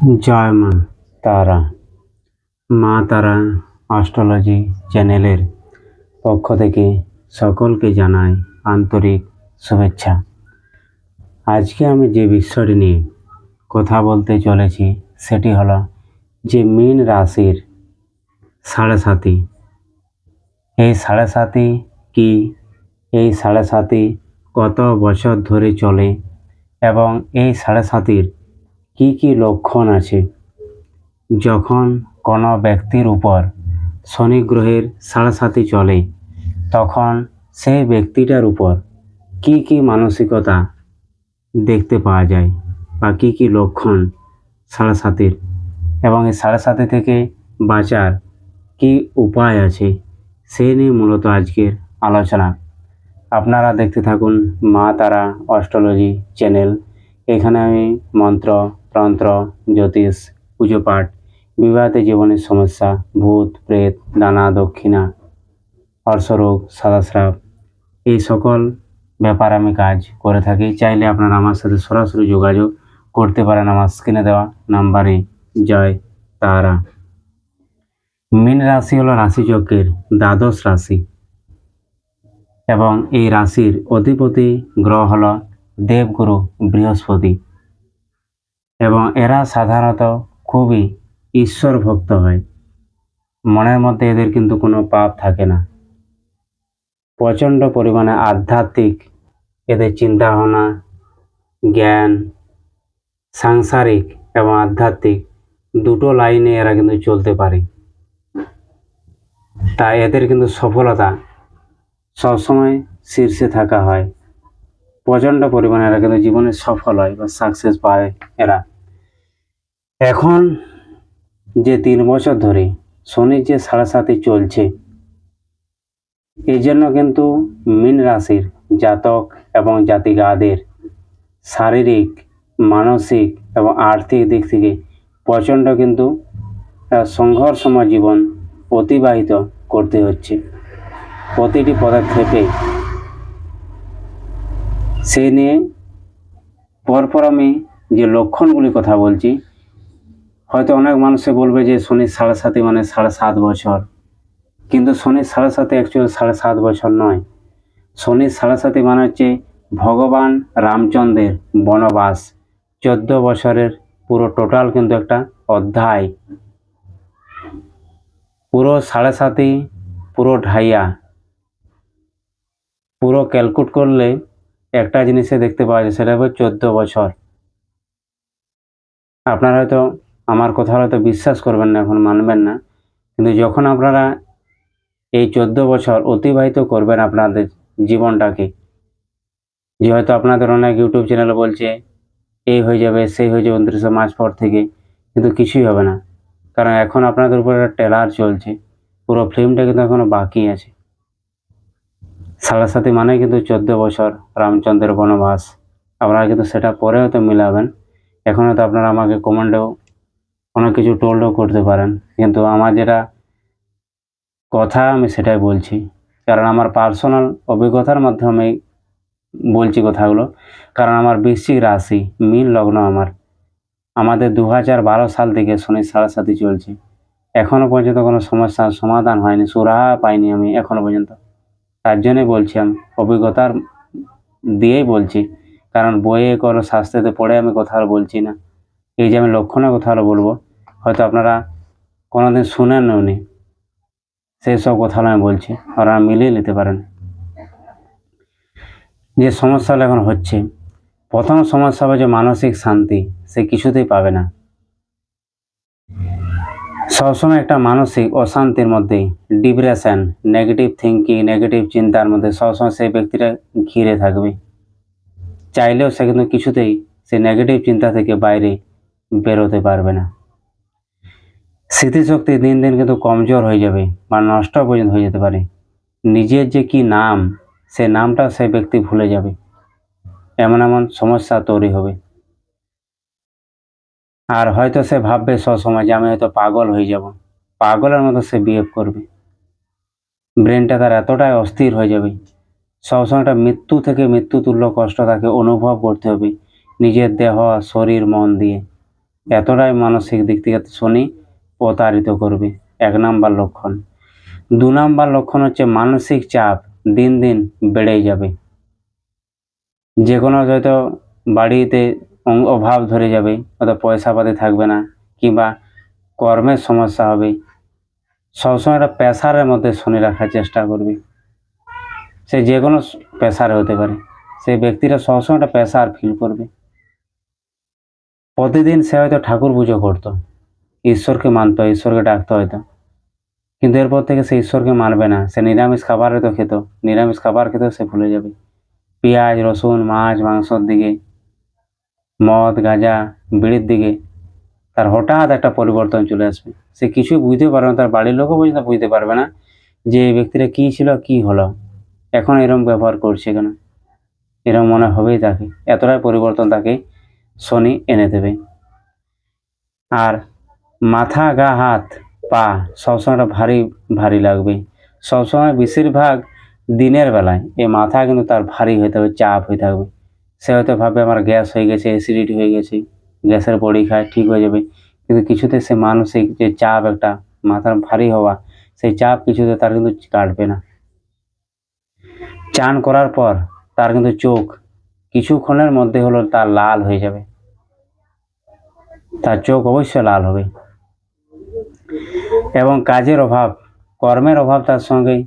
জয় মা তারা। মা তারা অস্ট্রোলজি চ্যানেলের পক্ষ থেকে সকলকে জানাই আন্তরিক শুভেচ্ছা। আজকে আমি যে বিষয়টি নিয়ে কথা বলতে চলেছি, সেটি হলো যে মীন রাশির সাড়ে সাতি। এই সাড়ে সাতি কি? এই সাড়ে সাতি কত বছর ধরে চলে? এবং এই সাড়ে সাতির কি কি লক্ষণ আছে? যখন কোনো ব্যক্তির উপর শনি গ্রহের সাড়ে সাতি চলে, তখন সেই ব্যক্তিটার উপর কি কি মানসিকতা দেখতে পাওয়া যায় বা কি কি লক্ষণ সাড়ে সাতির এবং এই সাড়ে সাতি থেকে বাঁচার কি উপায় আছে? সেই নিয়ে মূলত আজকের আলোচনা। আপনারা দেখতে থাকুন মা তারা অস্ট্রোলজি চ্যানেল। এখানে আমি মন্ত্র তন্ত্র, জ্যোতিষ পুজো পাঠ বিবাহিত জীবনের সমস্যা, ভূত, প্রেত দানা দক্ষিণা অর্শরোগ সাদাস্রাব, এই সকল ব্যাপার আমি কাজ করে থাকি। চাইলে আপনারা আমার সাথে সরাসরি যোগাযোগ করতে পারেন আমার স্ক্রিনে দেওয়া নাম্বারে। জয় তারা। মীন রাশি হলো রাশিচক্রের দ্বাদশ রাশি এবং এই রাশির অধিপতি গ্রহ হল দেবগুরু বৃহস্পতি। এবং এরা সাধারণত খুবই ঈশ্বর ভক্ত হয়। মনের মধ্যে এদের কিন্তু কোনো পাপ থাকে না। প্রচণ্ড পরিমাণে আধ্যাত্মিক এদের চিন্তা ভাবনা জ্ঞান, সাংসারিক এবং আধ্যাত্মিক দুটো লাইনে এরা কিন্তু চলতে পারে। তাই এদের কিন্তু সফলতা সবসময় শীর্ষে থাকা হয়। প্রচণ্ড পরিমাণে এরা কিন্তু জীবনে সফল হয় বা সাকসেস পায় এরা। এখন যে তিন বছর ধরে শনির যে সাড়ে সাথে চলছে এই জন্য কিন্তু মীন রাশির জাতক এবং জাতিকাদের শারীরিক, মানসিক এবং আর্থিক দিক থেকে প্রচণ্ড কিন্তু সংঘর্ষময় জীবন অতিবাহিত করতে হচ্ছে। প্রতিটি পদক্ষেপে সেই নিয়ে পরপর আমি যে লক্ষণগুলি কথা বলছি হয়তো অনেক মানুষে বলবে যে শনির সাড়ে সাথে মানে সাড়ে সাত বছর। কিন্তু শনির সাড়ে সাথে অ্যাকচুয়াল সাড়ে সাত বছর নয়। শনির সাড়ে সাথে মানে হচ্ছে ভগবান রামচন্দ্রের বনবাস। চোদ্দ বছরের পুরো টোটাল কিন্তু একটা অধ্যায়। পুরো সাড়ে সাথে পুরো ঢাইয়া। পুরো ক্যালকুট করলে একটা জিনিসে দেখতে পাওয়া যায়, সেটা হবে চোদ্দ বছর। আপনারা হয়তো আমার কথা হয়তো বিশ্বাস করবেন না, এখন মানবেন না। কিন্তু যখন আপনারা এই চোদ্দ বছর অতিবাহিত করবেন আপনাদের জীবনটাকে, যে হয়তো আপনাদের অনেক ইউটিউব চ্যানেলে বলছে, এই হয়ে যাবে, সেই হয়ে যাবে উনত্রিশে মার্চ পর থেকে, কিন্তু কিছুই হবে না। কারণ এখন আপনাদের উপর একটা ট্রেলার চলছে, পুরো ফিল্মটা কিন্তু এখনও বাকি আছে। সাড়ে সাথে মানে কিন্তু চোদ্দ বছর রামচন্দ্রের বনবাস। আপনারা কিন্তু সেটা পরে হয়তো মিলাবেন। এখন হয়তো আপনারা আমাকে কমেন্টেও অনেক কিছু টোল্ডও করতে পারেন। কিন্তু আমার যেটা কথা আমি সেটাই বলছি। কারণ আমার পার্সোনাল অভিজ্ঞতার মাধ্যমে বলছি কথাগুলো। কারণ আমার বৃশ্চিক রাশি মিল লগ্ন আমার। আমাদের দু হাজার বারো সাল থেকে শনি সাড়ে সাথে চলছে। এখনও পর্যন্ত কোনো সমস্যার সমাধান হয়নি, সুরাহা পাইনি আমি এখনও পর্যন্ত। তার জন্যই বলছি আমি, অভিজ্ঞতার দিয়েই বলছি। কারণ বইয়ে কোনো শাস্ত্রেতে পড়ে আমি কথা বলছি না। এই যে আমি লক্ষণের কথা বলব হয়তো আপনারা কোনোদিন শুনেন উনি। সেই সব কথাগুলো আমি বলছি আপনারা মিলিয়ে নিতে পারেন। যে সমস্যাগুলো এখন হচ্ছে, প্রথম সমস্যা হবে যে মানসিক শান্তি, সে কিছুতেই পাবে না। সবসময় একটা মানসিক অশান্তির মধ্যে, ডিপ্রেশন নেগেটিভ থিঙ্কিং নেগেটিভ চিন্তার মধ্যে সবসময় সেই ব্যক্তিটা ঘিরে থাকবে। চাইলেও সে কিন্তু কিছুতেই সে নেগেটিভ চিন্তা থেকে বাইরে বেরোতে পারবে না। স্মৃতিশক্তি দিন দিন কিন্তু কমজোর হয়ে যাবে বা নষ্ট পর্যন্ত হয়ে যেতে পারে। নিজের যে কি নাম, সে নামটা সেই ব্যক্তি ভুলে যাবে। এমন এমন সমস্যা তৈরি হবে। আর হয়তো সে ভাববে সবসময় যে আমি হয়তো পাগল হয়ে যাব। পাগলের মতো সে বিহেভ করবে। ব্রেনটা তার এতটাই অস্থির হয়ে যাবে। সবসময় একটা মৃত্যু থেকে মৃত্যু তুল্য কষ্ট তাকে অনুভব করতে হবে নিজের দেহ, শরীর, মন দিয়ে। এতটাই মানসিক দিক থেকে শনি প্রতারিত করবে। এক নাম্বার লক্ষণ। দু নাম্বার লক্ষণ হচ্ছে মানসিক চাপ দিন দিন বেড়েই যাবে। যে কোনো হয়তো বাড়িতে অভাব ধরে যাবে হয়তো পয়সা পাতি থাকবে না, কিংবা কর্মের সমস্যা হবে। সবসময় একটা প্রেশারের মধ্যে শুনে রাখার চেষ্টা করবে। সে যে কোনো প্রেশার হতে পারে। সেই ব্যক্তিরা সবসময় একটা প্রেশার ফিল করবে। প্রতিদিন সে হয়তো ঠাকুর পুজো করতো। ঈশ্বরকে মানতো, ঈশ্বরকে ডাকতে হয়তো। কিন্তু এরপর থেকে সে ঈশ্বরকে মানবে না। সে নিরামিষ খাবার হয়তো খেত। নিরামিষ খাবার খেতেও সে ভুলে যাবে। পেঁয়াজ, রসুন, মাছ, মাংসর দিকে, মদ, গাঁজা, বিড়ির দিকে তার হঠাৎ একটা পরিবর্তন চলে আসবে। সে কিছুই বুঝতে পারবে না। তার বাড়ির লোকও পর্যন্ত বুঝতে পারবে না যে এই ব্যক্তিটা কী ছিল, কী হলো। এখন এরম ব্যবহার করছে কেন? এরম মনে হবেই তাকে। এতটাই পরিবর্তন তাকে শনি এনে দেবে। আর মাথা, গা, হাত, পা সবসময় একটা ভারী ভারী লাগবে। সবসময় বেশিরভাগ দিনের বেলায় এই মাথা কিন্তু তার ভারী হয়ে থাকবে চাপ হয়ে থাকবে সে হয়তো ভাবে আমার গ্যাস হয়ে গেছে অ্যাসিডিটি হয়ে গেছে, গ্যাসের বড়ি খায় ঠিক হয়ে যাবে। কিন্তু কিছুতে সে মানসিক যে চাপ একটা, মাথার ভারী হওয়া, সেই চাপ কিছুতে তার কিন্তু কাটবে না। চান করার পর তার কিন্তু চোখ কিছুক্ষণের মধ্যে হলো তার লাল হয়ে যাবে। তার চোখ অবশ্যই লাল হবে। এবং কাজের অভাব, কর্মের অভাব তার সঙ্গে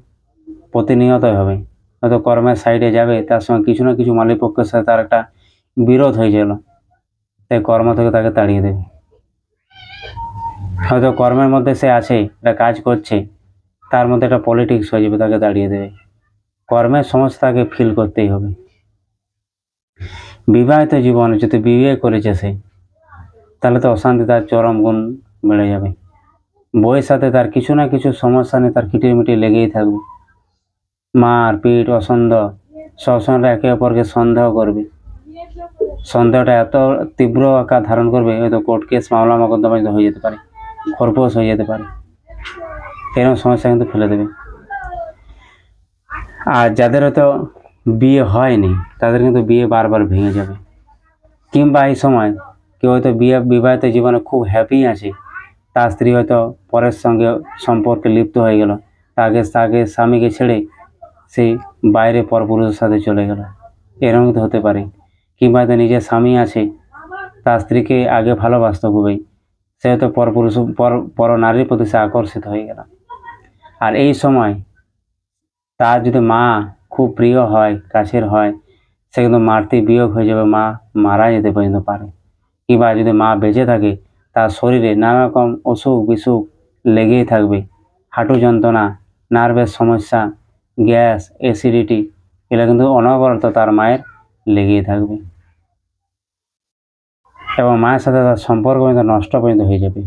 প্রতিনিয়তই হবে। হয়তো কর্মের সাইডে যাবে, তার সঙ্গে কিছু না কিছু মালিক পক্ষের সাথে তার একটা বিরোধ হয়ে গেল। তাই কর্ম থেকে তাকে তাড়িয়ে দেবে। হয়তো কর্মের মধ্যে সে আছে, একটা কাজ করছে, তার মধ্যে একটা পলিটিক্স হয়ে যাবে, তাকে দাঁড়িয়ে দেবে। কর্মের সমস্যা তাকে ফিল করতেই হবে। বিবাহিত জীবনে যদি বিয়ে করেছে সে, তাহলে তো অশান্তি, তার চরম গুণ বেড়ে যাবে। বইয়ের সাথে তার কিছু না কিছু সমস্যা নিয়ে তার কিটিমিটি লেগেই থাকবে। মার পিট অসন্দেহ সবসময় একে অপরকে সন্দেহ করবে। সন্দেহটা এত তীব্র আকার ধারণ করবে হয়তো কোর্ট কেস মামলা মোকদ্দমা হয়ে যেতে পারে, খরপোশ হয়ে যেতে পারে। এরকম সমস্যা কিন্তু ফেলে দেবে। আর যাদের হয়তো বিয়ে হয়নি, তাদের কিন্তু বিয়ে বারবার ভেঙে যাবে। কিংবা এই সময় কেউ হয়তো বিয়ে বিবাহিত জীবনে খুব হ্যাপি আছে তার স্ত্রী হয়তো পরের সঙ্গে সম্পর্কে লিপ্ত হয়ে গেল। তাকে তাকে স্বামীকে ছেড়ে সে বাইরে পরপুরুষের সাথে চলে গেল। এরকম তো হতে পারে। কিংবা হয়তো নিজের স্বামী আছে, তার স্ত্রীকে আগে ভালোবাসত খুবই। সে হয়তো পরপুরুষ, পর পর নারীর প্রতি সে আকর্ষিত হয়ে গেল। আর এই সময় তার যদি মা খুব প্রিয় হয়, কাছের হয়, সে কিন্তু মারতে বিয়োগ হয়ে যাবে। মা মারা যেতে পর্যন্ত পারে। কিংবা যদি মা বেঁচে থাকে তার শরীরে নানা রকম অসুখ বিসুখ লেগেই থাকবে। হাঁটু যন্ত্রণা, নার্ভের সমস্যা, গ্যাস, অ্যাসিডিটি, এগুলো কিন্তু অনবরত তার মায়ের লেগেই থাকবে। এবং মায়ের সাথে তার সম্পর্ক পর্যন্ত নষ্ট পর্যন্ত হয়ে যাবে।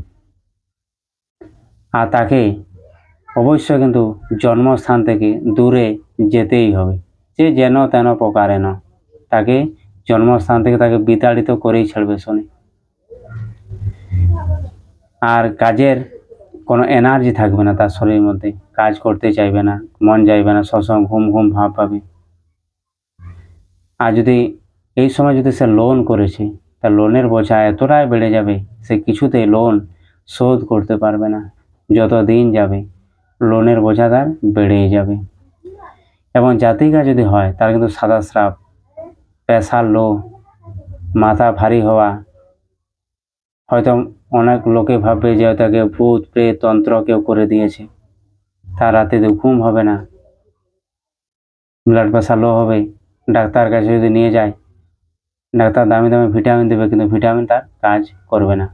আর তাকে অবশ্যই কিন্তু জন্মস্থান থেকে দূরে যেতেই হবে। যে যেন তেন প্রকারে না। তাকে জন্মস্থান থেকে তাকে বিতাড়িত করেই ছাড়বে শনি। আর কাজের কোনো এনার্জি থাকবে না তার শরীরের মধ্যে। কাজ করতে চাইবে না, মন চাইবে না, সবসময় ঘুম ঘুম ভাব পাবে। আর যদি এই সময় যদি সে লোন করেছে, তার লোনের বোঝা এতটাই বেড়ে যাবে, সে কিছুতেই লোন শোধ করতে পারবে না। যত দিন যাবে লোনের বোঝা তার বেড়েই যাবে। এবং জাতিকা যদি হয়, তার কিন্তু সাদা স্রাব প্রেশার লো মাথা ভারী হওয়া, হয়তো অনেক লোকে ভাববে যে তাকে ভূত, প্রেত, তন্ত্র কেউ করে দিয়েছে। তার রাতে তো ঘুম হবে না। ব্লাড প্রেশার লো হবে। ডাক্তার কাছে যদি নিয়ে যায়, ডাক্তার দামি দামি ভিটামিন দেবে, কিন্তু ভিটামিন তার কাজ করবে না।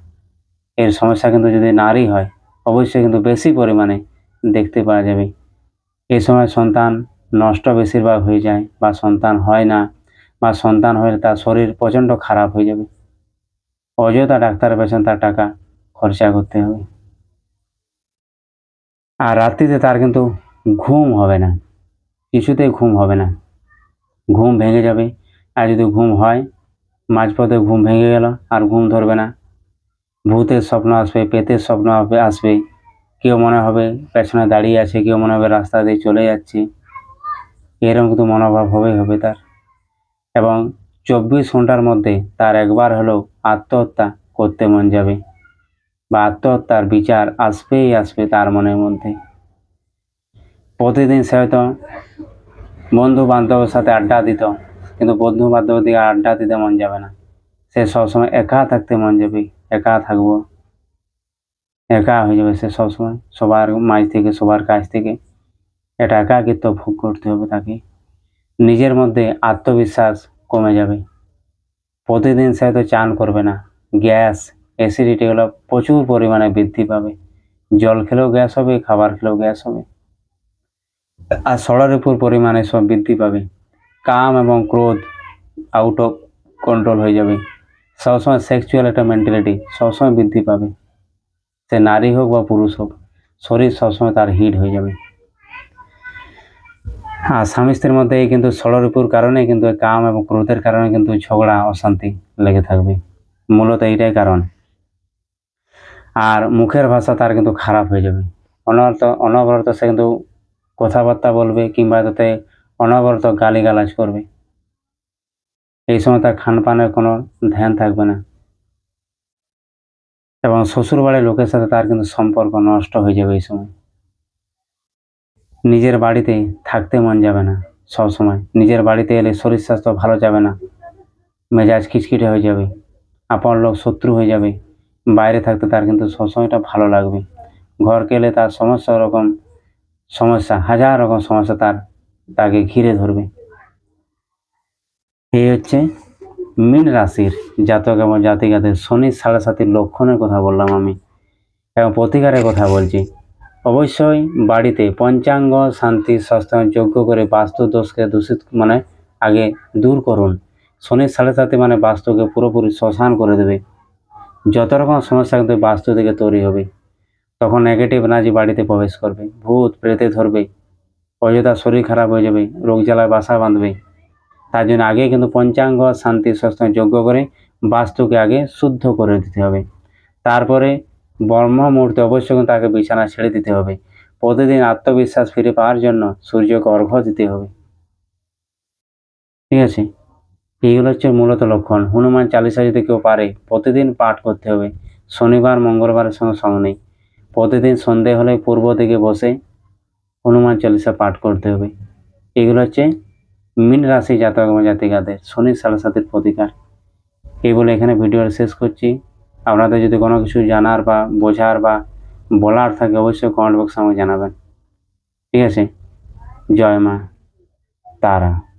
এর সমস্যা কিন্তু যদি নারী হয়, অবশ্যই কিন্তু বেশি পরিমাণে দেখতে পাওয়া যাবে। এই সময় সন্তান নষ্ট বেশিরভাগ হয়ে যায়, বা সন্তান হয় না, বা সন্তান হলে তার শরীর প্রচণ্ড খারাপ হয়ে যাবে। অযথা ডাক্তারের পেছনে তার টাকা খরচা করতে হবে। আর রাত্রিতে তার কিন্তু ঘুম হবে না। কিছুতেই ঘুম হবে না। ঘুম ভেঙে যাবে। আর যদি ঘুম হয়, মাঝপথে ঘুম ভেঙে গেল, আর ঘুম ধরবে না। ভূতের স্বপ্ন আসবে পেতের স্বপ্ন আসবে। কেউ মনে হবে পেছনে দাঁড়িয়ে আছে, কেউ মনে হবে রাস্তা দিয়ে চলে যাচ্ছে। এরকম কিন্তু মনোভাব হবেই হবে তার। এবং চব্বিশ ঘণ্টার মধ্যে তার একবার হলেও আত্মহত্যা করতে মন যাবে বা আত্মহত্যার বিচার আসবেই আসবে তার মনের মধ্যে। প্রতিদিন সে হয়তো বন্ধু বান্ধবের সাথে আড্ডা দিত, কিন্তু বন্ধু বান্ধবের দিকে আড্ডা দিতে মন যাবে না। সে সবসময় একা থাকতে মন যাবে, একা থাকব। একা হয়ে যাবে সে সবসময়, সবার মাঝ থেকে, সবার কাছ থেকে। এটা একাকিত্ব ভোগ করতে হবে তাকে। নিজের মধ্যে আত্মবিশ্বাস কমে যাবে। প্রতিদিন সে হয়তো চান করবে না। গ্যাস অ্যাসিডিটি এগুলো প্রচুর পরিমাণে বৃদ্ধি পাবে। জল খেলেও গ্যাস হবে, খাবার খেলেও গ্যাস হবে। আর সড়ার উপর পরিমাণে সব বৃদ্ধি পাবে। কাম এবং ক্রোধ আউট অফ কন্ট্রোল হয়ে যাবে। সবসময় সেক্সুয়াল একটা মেন্টালিটি সবসময় বৃদ্ধি পাবে। সে নারী হোক বা পুরুষ হোক, শরীর সবসময় তার হিট হয়ে যাবে। হ্যাঁ স্বামী স্ত্রীর মধ্যে এই কিন্তু ষড়রিপুর কারণে কিন্তু কাম এবং ক্রোধের কারণে কিন্তু ঝগড়া, অশান্তি লেগে থাকবে। মূলত এইটাই কারণ। আর মুখের ভাষা তার কিন্তু খারাপ হয়ে যাবে। অনবরত অনবরত সে কিন্তু কথাবার্তা বলবে কিংবা তাতে অনবরত গালিগালাজ করবে। এই সময় তার খানপানের কোনো ধ্যান থাকবে না। এবং শ্বশুরবাড়ির লোকের সাথে তার কিন্তু সম্পর্ক নষ্ট হয়ে যাবে এই সময়। নিজের বাড়িতে থাকতে মন যাবে না সব সময় নিজের বাড়িতে এলে শরীর স্বাস্থ্য ভালো যাবে না। মেজাজ খিটখিটে হয়ে যাবে। আপন লোক শত্রু হয়ে যাবে। বাইরে থাকতে তার কিন্তু সবসময়টা ভালো লাগবে। ঘরকে এলে তার সমস্ত রকম সমস্যা, হাজার রকম সমস্যা তার, তাকে ঘিরে ধরবে। এই হচ্ছে মীন রাশির জাতক এবং জাতিকাদের শনি সাড়ে সাতির লক্ষণের কথা বললাম আমি এবং প্রতিকারের কথা বলছি। অবশ্যই বাড়িতে পঞ্চাঙ্গ শান্তি সস্তান যোগ্য করে বাস্তু দোষকে দূষিত মানে আগে দূর করুন। শনির সাড়ে সাথে মানে বাস্তুকে পুরোপুরি শ্মশান করে দেবে। যত রকম সমস্যা কিন্তু বাস্তু থেকে তৈরি হবে। তখন নেগেটিভ এনার্জি বাড়িতে প্রবেশ করবে। ভূত, প্রেতে ধরবে। অযথা শরীর খারাপ হয়ে যাবে। রোগ জ্বালায় বাসা বাঁধবে। তার জন্য আগে কিন্তু পঞ্চাঙ্গ শান্তি সস্তান যোগ্য করে বাস্তুকে আগে শুদ্ধ করে দিতে হবে। তারপরে ব্রহ্ম মুহূর্তে অবশ্যই তাকে বিছানা ছেড়ে দিতে হবে। প্রতিদিন আত্মবিশ্বাস ফিরে পাওয়ার জন্য সূর্যকে অর্ঘ্য দিতে হবে। ঠিক আছে? এইগুলো হচ্ছে মূলত লক্ষণ। হনুমান চালিসা যদি কেউ পারে, প্রতিদিন পাঠ করতে হবে। শনিবার, মঙ্গলবারের সঙ্গে সঙ্গ নেই। প্রতিদিন সন্ধে হলে পূর্ব দিকে বসে হনুমান চালিসা পাঠ করতে হবে। এগুলো হচ্ছে মীন রাশি জাতক এবং জাতিকাদের শনির সাড়ে প্রতিকার। এই বলে এখানে ভিডিওটা শেষ করছি। আপনাদের যদি কোনো কিছু জানার বা বোঝার বা বলার থাকে, অবশ্যই কমেন্ট বক্সে আমাকে জানাবেন। ঠিক আছে? জয় মা, তারা।